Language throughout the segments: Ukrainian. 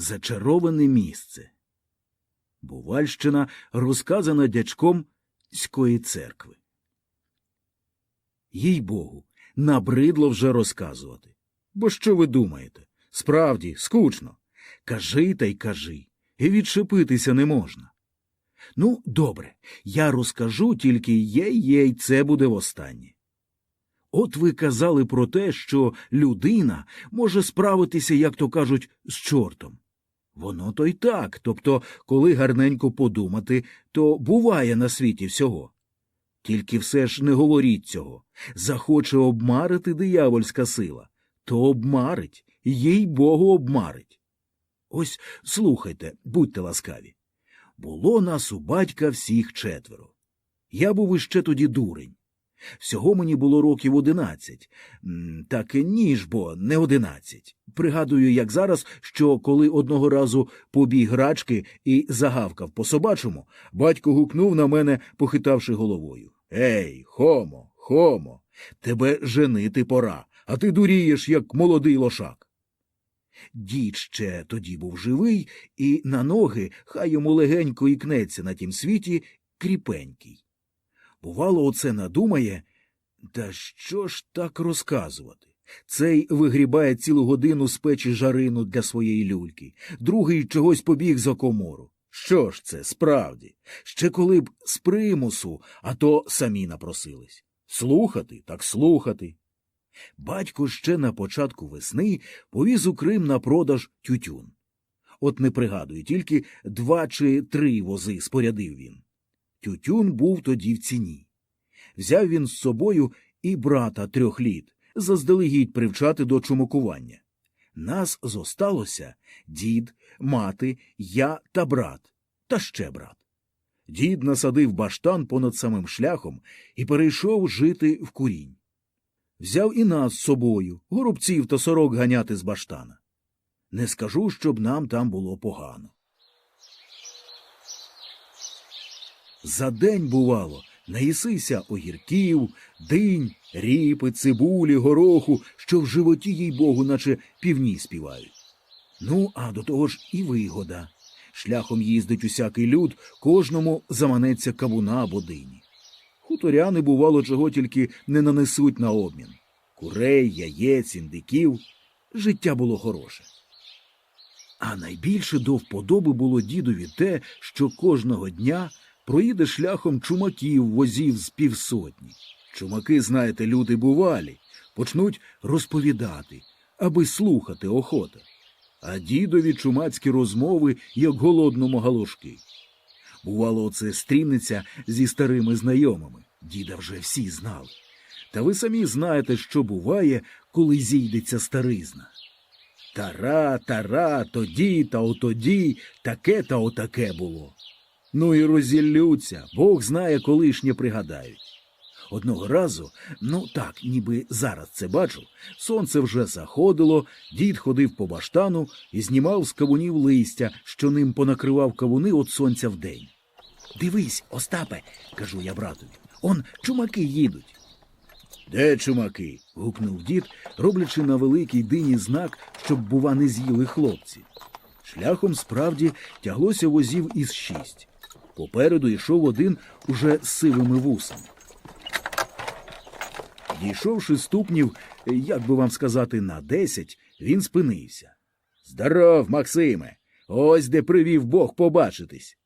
зачароване місце. Бувальщина розказана дячком Ської церкви. Їй богу, набридло вже розказувати. Бо що ви думаєте? Справді, скучно. Кажи та й кажи, і відшипитися не можна. Ну, добре, я розкажу тільки єй-єй, це буде востаннє. От ви казали про те, що людина може справитися, як то кажуть, з чортом. Воно то й так, тобто, коли гарненько подумати, то буває на світі всього. Тільки все ж не говоріть цього. Захоче обмарити диявольська сила, то обмарить, їй богу обмарить. Ось слухайте, будьте ласкаві. Було нас у батька всіх четверо. Я був іще тоді дурень. Всього мені було років одинадцять. Так ні ж бо не одинадцять. Пригадую, як зараз, що коли одного разу побіг грачки і загавкав по собачому, батько гукнув на мене, похитавши головою. Ей, хомо, хомо, тебе женити пора, а ти дурієш, як молодий лошак. Дід ще тоді був живий, і на ноги, хай йому легенько ікнеться на тім світі, кріпенький. Бувало, оце надумає, та що ж так розказувати? Цей вигрібає цілу годину з печі жарину для своєї люльки, другий чогось побіг за комору. Що ж це, справді? Ще коли б з примусу, а то самі напросились. Слухати, так слухати. Батько ще на початку весни повіз у Крим на продаж тютюн. От не пригадую, тільки два чи три вози спорядив він. Тютюн був тоді в ціні. Взяв він з собою і брата трьох літ, заздалегідь привчати до чумакування. Нас зосталося дід, мати, я та брат, та ще брат. Дід насадив баштан понад самим шляхом і перейшов жити в курінь. Взяв і нас з собою, горобців та сорок ганяти з баштана. Не скажу, щоб нам там було погано. За день, бувало, наїсися огірків, динь, ріпи, цибулі, гороху, що в животі, їй богу, наче півні співають. Ну, а до того ж і вигода. Шляхом їздить усякий люд, кожному заманеться кавуна або дині. Хуторяни, бувало, чого тільки не нанесуть на обмін. Курей, яєць, індиків. Життя було хороше. А найбільше до вподоби було дідові те, що кожного дня проїде шляхом чумаків возів з півсотні. Чумаки, знаєте, люди бувалі, почнуть розповідати, аби слухати охота. А дідові чумацькі розмови, як голодному галушки. Бувало, оце стрімниця зі старими знайомими. Діда вже всі знали. Та ви самі знаєте, що буває, коли зійдеться старизна. Тара, тара, тоді та отоді, таке та отаке було. Ну і розіллються, Бог знає, колишнє пригадають. Одного разу, ну так, ніби зараз це бачу, сонце вже заходило, дід ходив по баштану і знімав з кавунів листя, що ним понакривав кавуни від сонця вдень. Дивись, Остапе, кажу я братові, он чумаки їдуть. Де чумаки? гукнув дід, роблячи на великій дині знак, щоб, бува, не з'їли хлопці. Шляхом справді тяглося возів із шість. Попереду йшов один уже з сивими вусами. Дійшовши ступнів, як би вам сказати, на десять, він спинився. Здоров, Максиме! Ось де привів Бог побачитись.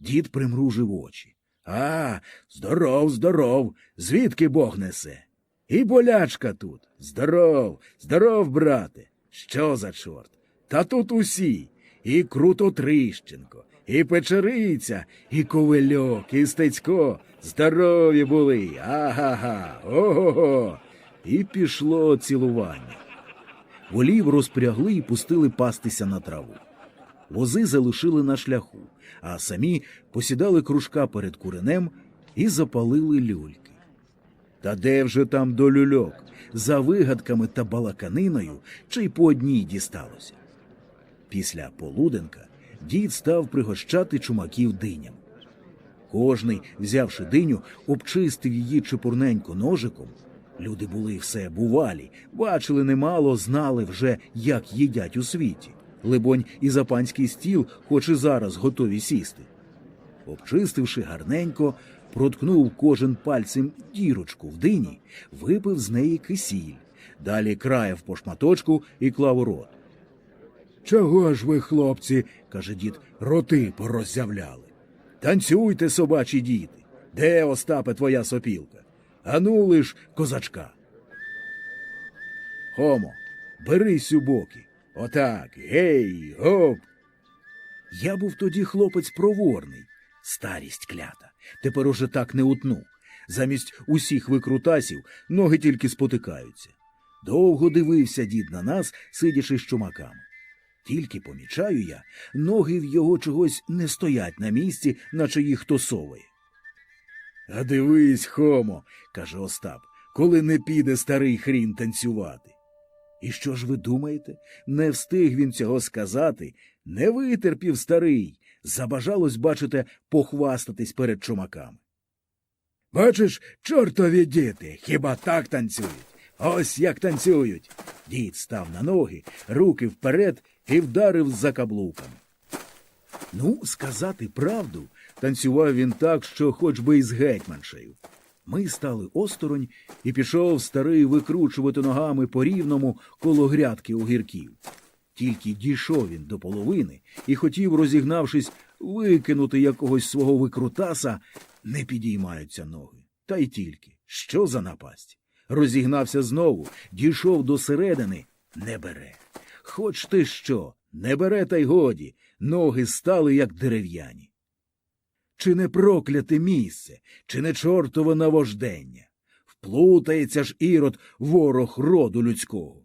Дід примружив очі. А, здоров, здоров, звідки Бог несе? І болячка тут. Здоров, здоров, брате. Що за чорт? Та тут усі. І Круто Трищенко, і Печериця, і Ковельок, і Стецько. Здорові були. Ага-га. Ого-го. І пішло цілування. Волів розпрягли і пустили пастися на траву. Вози залишили на шляху, а самі посідали кружка перед куренем і запалили люльки. Та де вже там до люльок? За вигадками та балаканиною чи й по одній дісталося. Після полуденка дід став пригощати чумаків диням. Кожний, взявши диню, обчистив її чепурненько ножиком. Люди були все бувалі, бачили немало, знали вже, як їдять у світі. Либонь, і за панський стіл, хоч і зараз готові сісти. Обчистивши гарненько, проткнув кожен пальцем дірочку в дині, випив з неї кисіль, далі краяв по шматочку і клав у рот. Чого ж ви, хлопці, каже дід, роти пороззявляли? Танцюйте, собачі діти. Де, Остапе, твоя сопілка? Ану лиш козачка. Хомо, бери сюбоки. Отак, гей, гоп. Я був тоді хлопець проворний, старість клята. Тепер уже так не утну. Замість усіх викрутасів ноги тільки спотикаються. Довго дивився дід на нас, сидячи з чумаками. Тільки помічаю я, ноги в його чогось не стоять на місці, наче їх хто соває. А дивись, Хомо, каже Остап, коли не піде старий хрін танцювати. І що ж ви думаєте? Не встиг він цього сказати, не витерпів старий. Забажалось, бачите, похвастатись перед чумаками. Бачиш, чортові діти, хіба так танцюють? Ось як танцюють. Дід став на ноги, руки вперед і вдарив за каблуками. Ну, сказати правду, танцював він так, що хоч би й з гетьманшею. Ми стали осторонь, і пішов старий викручувати ногами по рівному коло грядки огірків. Тільки дійшов він до половини і хотів, розігнавшись, викинути якогось свого викрутаса, не підіймаються ноги. Та й тільки. Що за напасть? Розігнався знову, дійшов до середини, не бере. Хоч ти що, не бере, та й годі, ноги стали, як дерев'яні. Чи не прокляте місце, чи не чортове навождення? Вплутається ж ірод ворог роду людського.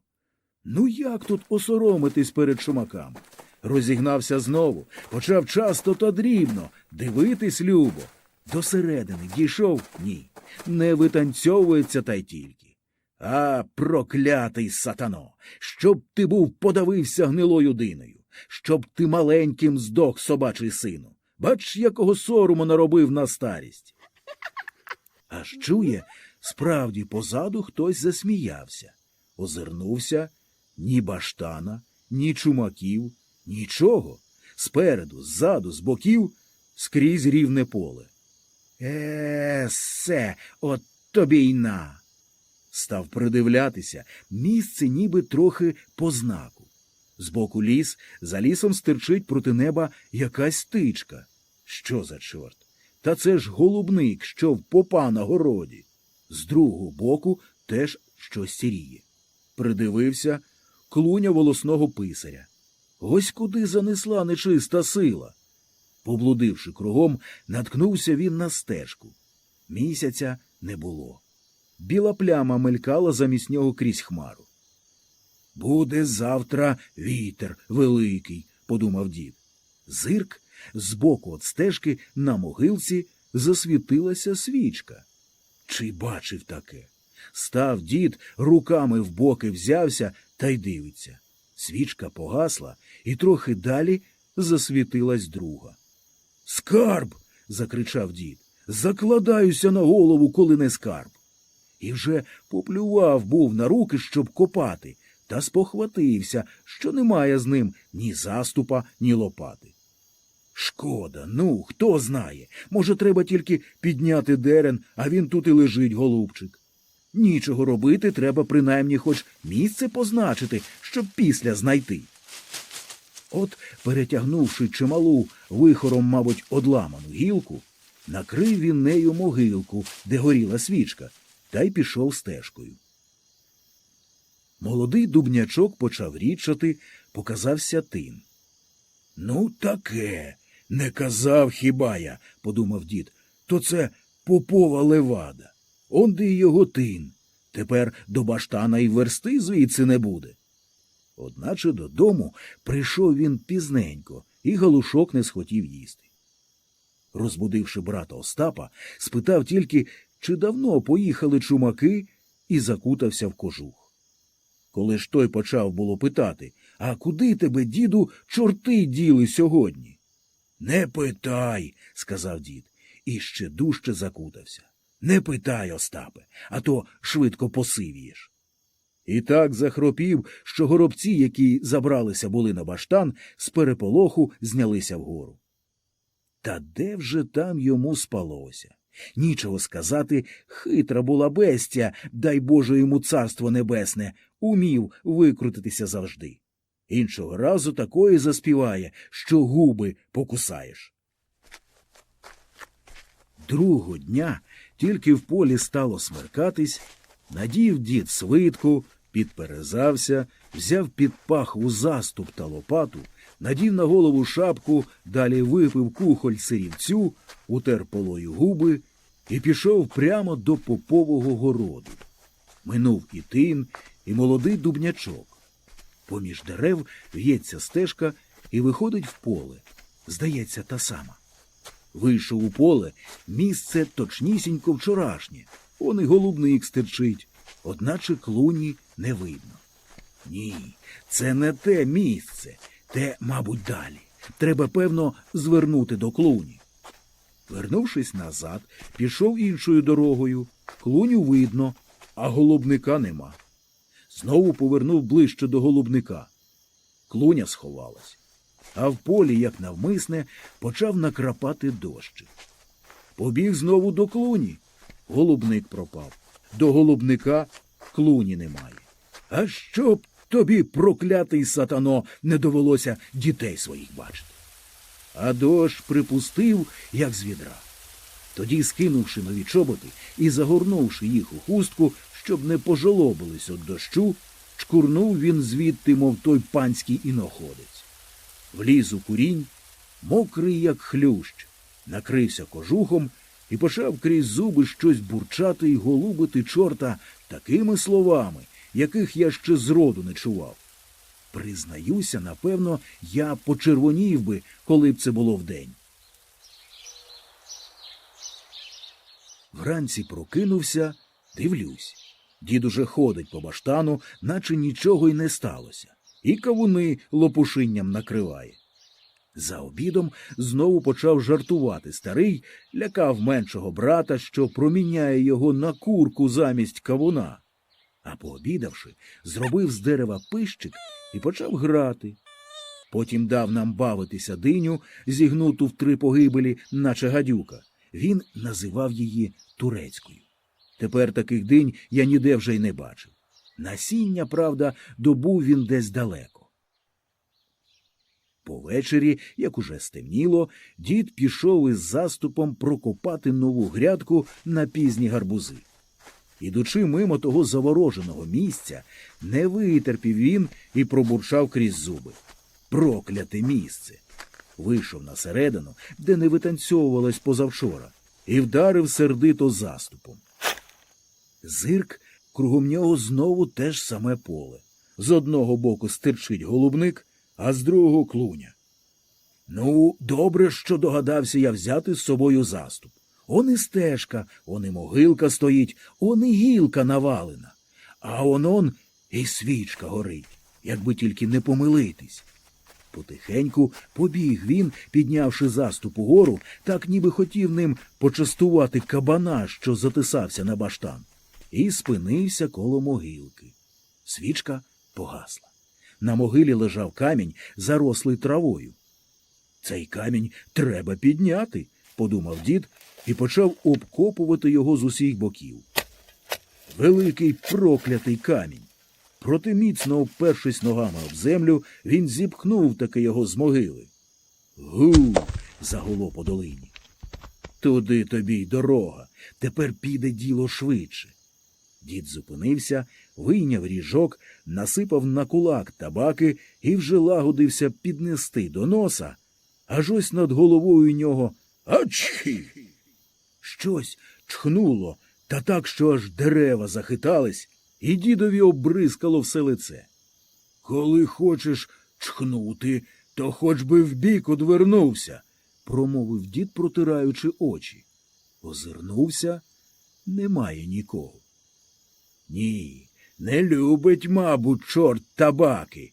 Ну як тут осоромитись перед шумаками? Розігнався знову, почав часто та дрібно, дивитись любо. До середини дійшов ні. Не витанцьовується та й тільки. А, проклятий сатано, щоб ти був подавився гнилою диною, щоб ти маленьким здох собачий сину. Бач, якого сорому наробив на старість. Аж чує, справді позаду хтось засміявся. Озирнувся ні баштана, ні чумаків, нічого. Спереду, ззаду, з боків скрізь рівне поле. Е, се, от тобі й на. Став придивлятися, місце ніби трохи по знаку. Збоку ліс, за лісом стирчить проти неба якась стичка. Що за чорт? Та це ж голубник, що в попа на городі. З другого боку теж щось сіріє. Придивився клуня волосного писаря. Ось куди занесла нечиста сила. Поблудивши кругом, наткнувся він на стежку. Місяця не було. Біла пляма мелькала замість нього крізь хмару. Буде завтра вітер великий, подумав дід. Зирк збоку від стежки на могилці засвітилася свічка. Чи бачив таке? Став дід, руками в боки взявся та й дивиться. Свічка погасла, і трохи далі засвітилась друга. Скарб. закричав дід. Закладаюся на голову, коли не скарб. І вже поплював був на руки, щоб копати, та спохватився, що немає з ним ні заступа, ні лопати. Шкода, ну, хто знає. Може, треба тільки підняти дерен, а він тут і лежить, голубчик. Нічого робити, треба принаймні хоч місце позначити, щоб після знайти. От, перетягнувши чималу вихором, мабуть, одламану гілку, накрив він нею могилку, де горіла свічка, та й пішов стежкою. Молодий дубнячок почав річати, показався тин. Ну, таке, не казав хіба я, подумав дід, то це попова левада. Онде й його тин. Тепер до баштана й версти звідси не буде. Одначе додому прийшов він пізненько і галушок не схотів їсти. Розбудивши брата Остапа, спитав тільки, чи давно поїхали чумаки, і закутався в кожух. Коли ж той почав було питати, а куди тебе, діду, чорти діли сьогодні? Не питай, сказав дід, і ще дужче закутався. Не питай, Остапе, а то швидко посивієш. І так захропів, що горобці, які забралися були на баштан, з переполоху знялися вгору. Та де вже там йому спалося? Нічого сказати, хитра була бестя, дай Боже йому царство небесне, умів викрутитися завжди. Іншого разу такої заспіває, що губи покусаєш. Другого дня тільки в полі стало смеркатись, надів дід свитку, підперезався, взяв під пахву заступ та лопату, надів на голову шапку, далі випив кухоль сирівцю, утер полою губи і пішов прямо до попового городу. Минув і тин, і молодий дубнячок. Поміж дерев в'ється стежка і виходить в поле. Здається, та сама. Вийшов у поле, місце точнісінько вчорашнє. Он і голубник стерчить, одначе клуні не видно. Ні, це не те місце, те, мабуть, далі. Треба, певно, звернути до клуні. Вернувшись назад, пішов іншою дорогою. Клуню видно, а голубника нема. Знову повернув ближче до голубника. Клуня сховалась, а в полі, як навмисне, почав накрапати дощик. Побіг знову до клуні. Голубник пропав. До голубника клуні немає. А щоб тобі, проклятий сатано, не довелося дітей своїх бачити. А дощ припустив, як з відра. Тоді, скинувши нові чоботи і загорнувши їх у хустку, щоб не пожалобились від дощу, чкурнув він звідти, мов той панський іноходець. Вліз у курінь, мокрий, як хлющ, накрився кожухом і почав крізь зуби щось бурчати й голубити чорта такими словами, яких я ще зроду не чував. Признаюся, напевно, я почервонів би, коли б це було вдень. Вранці прокинувся, дивлюсь. Дід уже ходить по баштану, наче нічого й не сталося, і кавуни лопушинням накриває. За обідом знову почав жартувати старий, лякав меншого брата, що проміняє його на курку замість кавуна. А пообідавши, зробив з дерева пищик і почав грати. Потім дав нам бавитися диню, зігнуту в три погибелі, наче гадюка. Він називав її турецькою. Тепер таких динь я ніде вже й не бачив. Насіння, правда, добув він десь далеко. Повечері, як уже стемніло, дід пішов із заступом прокопати нову грядку на пізні гарбузи. Ідучи мимо того завороженого місця, не витерпів він і пробурчав крізь зуби. Прокляте місце. Вийшов на середину, де не витанцьовувалось позавчора, і вдарив сердито заступом. Зирк кругом нього знову те ж саме поле. З одного боку стирчить голубник, а з другого клуня. Ну, добре, що догадався я взяти з собою заступ. Он і стежка, он і могилка стоїть, он і гілка навалена, а он он і свічка горить, якби тільки не помилитись. Потихеньку побіг він, піднявши заступ угору, так ніби хотів ним почастувати кабана, що затисався на баштан, і спинився коло могилки. Свічка погасла. На могилі лежав камінь, зарослий травою. Цей камінь треба підняти, подумав дід і почав обкопувати його з усіх боків. Великий проклятий камінь. Проте міцно обпершись ногами об землю, він зіпхнув таки його з могили. Гу. загуло по долині. Туди тобі й дорога. Тепер піде діло швидше. Дід зупинився, вийняв ріжок, насипав на кулак табаки і вже лагодився піднести до носа, аж ось над головою нього Ачхі! Щось чхнуло, та так, що аж дерева захитались, і дідові обризкало все лице. Коли хочеш чхнути, то хоч би вбік одвернувся, промовив дід, протираючи очі. Озирнувся немає нікого. Ні, не любить, мабуть, чорт табаки.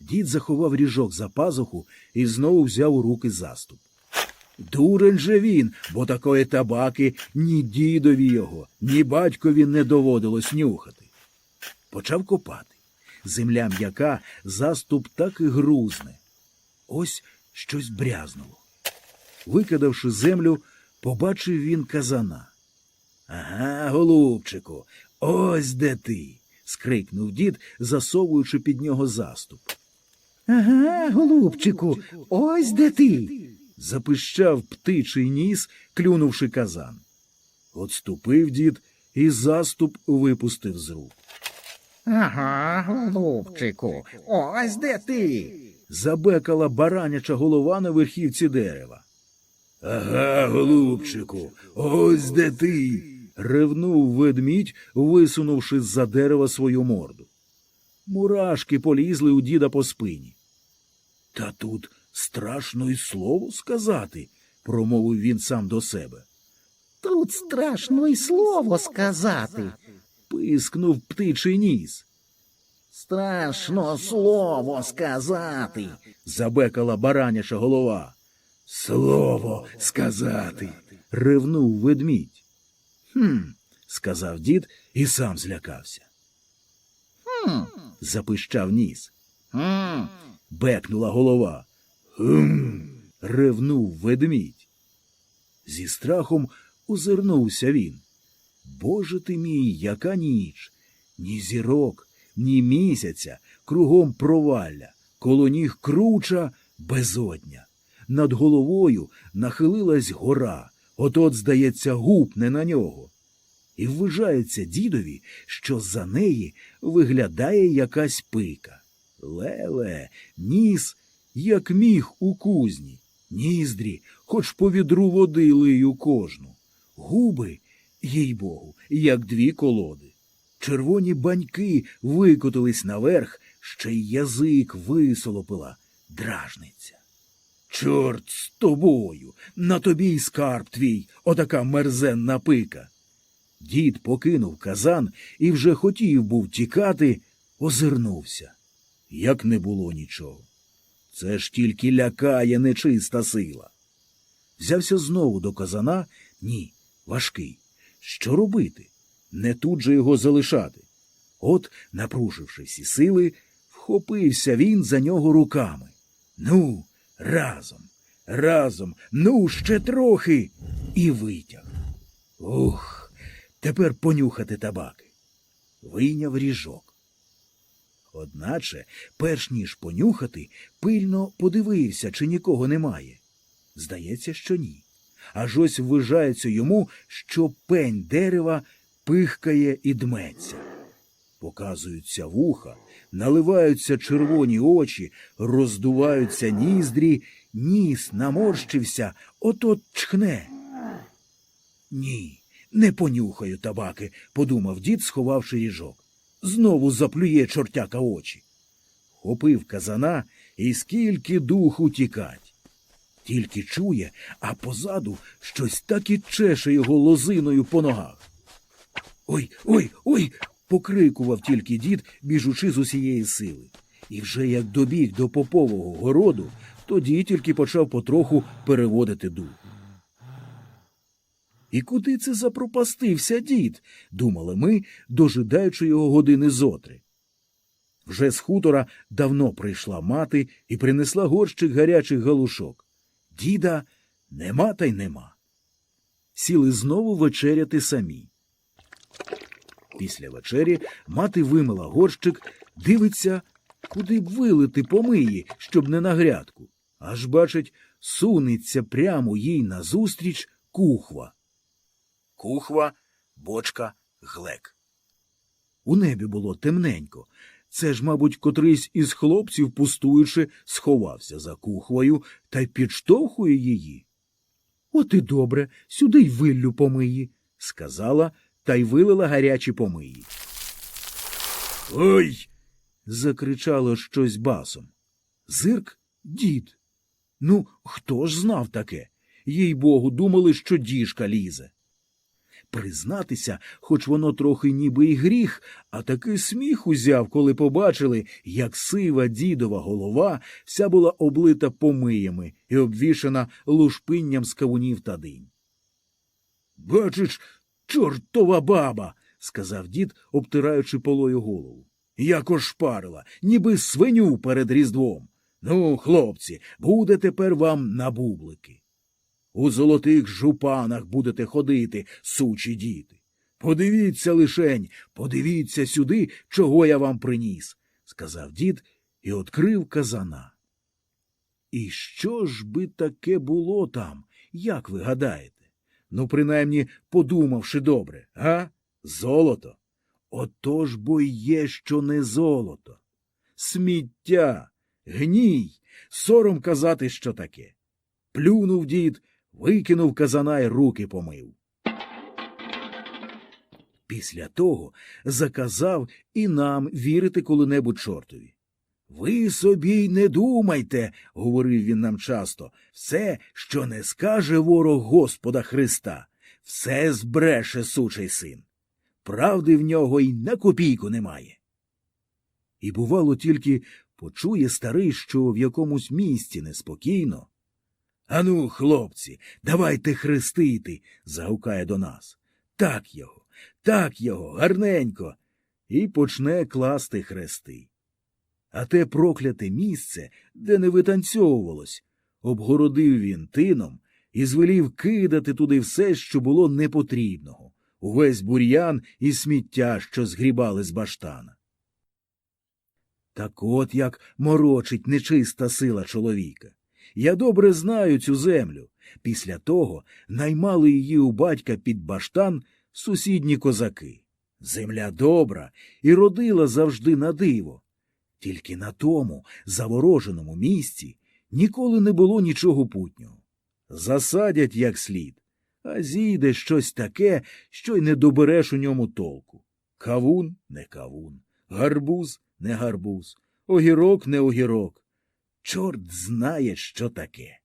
Дід заховав ріжок за пазуху і знову взяв у руки заступ. Дурень же він, бо такої табаки ні дідові його, ні батькові не доводилось нюхати. почав копати. Земля м'яка, заступ так і грузне. Ось щось брязнуло. Викидавши землю, побачив він казана. Ага, голубчику, ось де ти. скрикнув дід, засовуючи під нього заступ. Ага, голубчику, ось де ти. Запищав птичий ніс, клюнувши казан. Отступив дід і заступ випустив з рук. Ага, голубчику, ось де ти. Забекала бараняча голова на верхівці дерева. Ага, голубчику, ось де ти. Ревнув ведмідь, висунувши з-за дерева свою морду. Мурашки полізли у діда по спині. Та тут страшно й слово сказати, промовив він сам до себе. Тут страшно й слово сказати. Пискнув птичий ніс. Страшно слово сказати. Забекала бараняча голова. Слово сказати. ревнув ведмідь. Хм, сказав дід і сам злякався. Хм, Запищав ніс. хм, Бекнула голова. Хм. ревнув ведмідь. Зі страхом озирнувся він. Боже ти мій, яка ніч! Ні зірок, ні місяця, кругом провалля, коло ніг круча безодня. Над головою нахилилась гора, от-от, здається, гупне на нього. І ввижається дідові, що за неї виглядає якась пика. Леле, ніс, як міг у кузні, ніздрі, хоч по відру води лию кожну, губи, їй богу, як дві колоди. Червоні баньки викотились наверх, ще й язик висолопила дражниця. Чорт з тобою, на тобі й скарб твій, отака мерзенна пика. Дід покинув казан і вже хотів був тікати, озирнувся. Як не було нічого. Це ж тільки лякає нечиста сила. Взявся знову до казана, ні, важкий. Що робити? Не тут же його залишати. От, напруживши всі сили, вхопився він за нього руками. Ну, разом, разом, ну, ще трохи, і витяг. Ух, тепер понюхати табаки. Вийняв ріжок. Одначе, перш ніж понюхати, пильно подивився, чи нікого немає. Здається, що ні. Аж ось ввижається йому, що пень дерева пихкає і дметься. Показуються вуха, наливаються червоні очі, роздуваються ніздрі, ніс наморщився, ото чхне. Ні, не понюхаю табаки, подумав дід, сховавши ріжок. Знову заплює чортяка очі. Хопив казана і скільки духу тікать. Тільки чує, а позаду щось так і чеше його лозиною по ногах. Ой, ой, ой. Покрикував тільки дід, біжучи з усієї сили. І вже як добіг до попового городу, тоді тільки почав потроху переводити дух. І куди це запропастився дід? думали ми, дожидаючи його години зотри. Вже з хутора давно прийшла мати і принесла горщик гарячих галушок. Діда нема та й нема. Сіли знову вечеряти самі. Після вечері мати вимила горщик, дивиться, куди б вилити помиї, щоб не на грядку. Аж бачить, сунеться прямо їй назустріч кухва. Кухва, бочка, глек. У небі було темненько. Це ж, мабуть, котрийсь із хлопців, пустуючи, сховався за кухвою та й підштовхує її. От і добре, сюди й виллю помиї, сказала та й вилила гарячі помиї. Ой. закричало щось басом. Зирк дід. Ну, хто ж знав таке? Їй богу, думали, що діжка лізе. Признатися, хоч воно трохи ніби й гріх, а таки сміх узяв, коли побачили, як сива дідова голова вся була облита помиями і обвішана лушпинням з кавунів та динь. Бачиш, чортова баба. сказав дід, обтираючи полою голову. Як ошпарила, ніби свиню перед Різдвом. Ну, хлопці, буде тепер вам на бублики. У золотих жупанах будете ходити, сучі діти. Подивіться лишень, подивіться сюди, чого я вам приніс, сказав дід і відкрив казана. І що ж би таке було там, як ви гадаєте? Ну, принаймні, подумавши добре, га? Золото? Отож бо й є, що не золото. Сміття, гній, сором казати, що таке. Плюнув дід, викинув казана й руки помив. Після того заказав і нам вірити коли-небудь чортові. Ви собі й не думайте, говорив він нам часто, все, що не скаже ворог Господа Христа, все збреше сучий син. Правди в нього й на копійку немає. І бувало тільки почує старий, що в якомусь місці неспокійно. Ану, хлопці, давайте хрестити, загукає до нас. Так його, так його, гарненько, і почне класти хрести. А те прокляте місце, де не витанцьовувалось, обгородив він тином і звелів кидати туди все, що було непотрібного, увесь бур'ян і сміття, що згрібали з баштана. Так от як морочить нечиста сила чоловіка. Я добре знаю цю землю. Після того наймали її у батька під баштан сусідні козаки. Земля добра і родила завжди на диво. Тільки на тому завороженому місці ніколи не було нічого путнього. Засадять як слід, а зійде щось таке, що й не добереш у ньому толку. Кавун не кавун, гарбуз не гарбуз, огірок не огірок. Чорт знає, що таке.